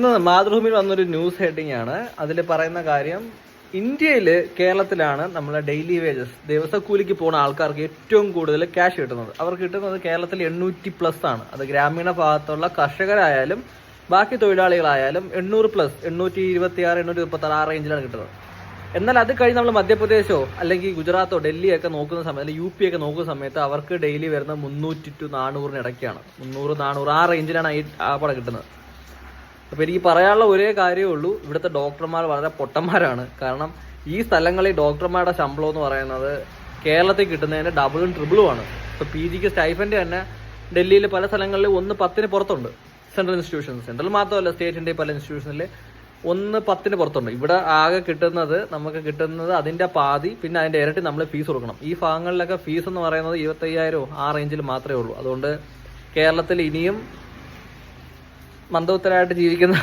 ഇന്ന് മാതൃഭൂമിയിൽ വന്നൊരു news heading ആണ്. അതിൽ പറയുന്ന കാര്യം ഇന്ത്യയിൽ കേരളത്തിലാണ് നമ്മളെ ഡെയിലി വേജസ് ദിവസക്കൂലിക്ക് പോകുന്ന ആൾക്കാർക്ക് ഏറ്റവും കൂടുതൽ ക്യാഷ് കിട്ടുന്നത്. അവർക്ക് കിട്ടുന്നത് കേരളത്തിൽ എണ്ണൂറ്റി പ്ലസ് ആണ്. അത് ഗ്രാമീണ ഭാഗത്തുള്ള കർഷകരായാലും ബാക്കി തൊഴിലാളികളായാലും എണ്ണൂറ് പ്ലസ് എണ്ണൂറ്റി ഇരുപത്തി ആറ് എണ്ണൂറ്റി മുപ്പത്തി ആറ് ആ റേഞ്ചിലാണ് കിട്ടുന്നത്. എന്നാൽ അത് കഴിഞ്ഞ് നമ്മൾ മധ്യപ്രദേശോ അല്ലെങ്കിൽ ഗുജറാത്തോ ഡൽഹിയൊക്കെ നോക്കുന്ന സമയത്ത് അല്ലെങ്കിൽ യു പി ഒക്കെ നോക്കുന്ന സമയത്ത് അവർക്ക് ഡെയിലി വരുന്ന മുന്നൂറ്റി ടു നാനൂറിന് ഇടയ്ക്കാണ്. മുന്നൂറ് നാനൂറ് ആ റേഞ്ചിലാണ് ഈ ആ പടം കിട്ടുന്നത്. അപ്പോൾ എനിക്ക് പറയാനുള്ള ഒരേ കാര്യമേ ഉള്ളൂ. ഇവിടുത്തെ ഡോക്ടർമാർ വളരെ പൊട്ടന്മാരാണ്. കാരണം ഈ സ്ഥലങ്ങളിൽ ഡോക്ടർമാരുടെ ശമ്പളം എന്ന് പറയുന്നത് കേരളത്തിൽ കിട്ടുന്നതിന്റെ ഡബിളും ട്രിപ്പിളും ആണ്. ഇപ്പോൾ പി ജിക്ക് സ്റ്റൈഫന്റെ തന്നെ ഡൽഹിയിൽ പല സ്ഥലങ്ങളിൽ ഒന്ന് പത്തിന് പുറത്തുണ്ട്. സെൻട്രൽ ഇൻസ്റ്റിറ്റ്യൂഷൻ സെൻട്രൽ മാത്രമല്ല സ്റ്റേറ്റിന്റെ പല ഇൻസ്റ്റിറ്റ്യൂഷനിൽ ഒന്ന് പത്തിന് പുറത്തുണ്ട്. ഇവിടെ ആകെ കിട്ടുന്നത് നമുക്ക് കിട്ടുന്നത് അതിന്റെ പാതി പിന്നെ അതിന്റെ ഇരട്ടി നമ്മൾ ഫീസ് കൊടുക്കണം. ഈ ഭാഗങ്ങളിലൊക്കെ ഫീസ് എന്ന് പറയുന്നത് ഇരുപത്തയ്യായിരവും ആ റേഞ്ചിൽ മാത്രമേ ഉള്ളൂ. അതുകൊണ്ട് കേരളത്തിൽ ഇനിയും മന്ദോത്തരായിട്ട് ജീവിക്കുന്ന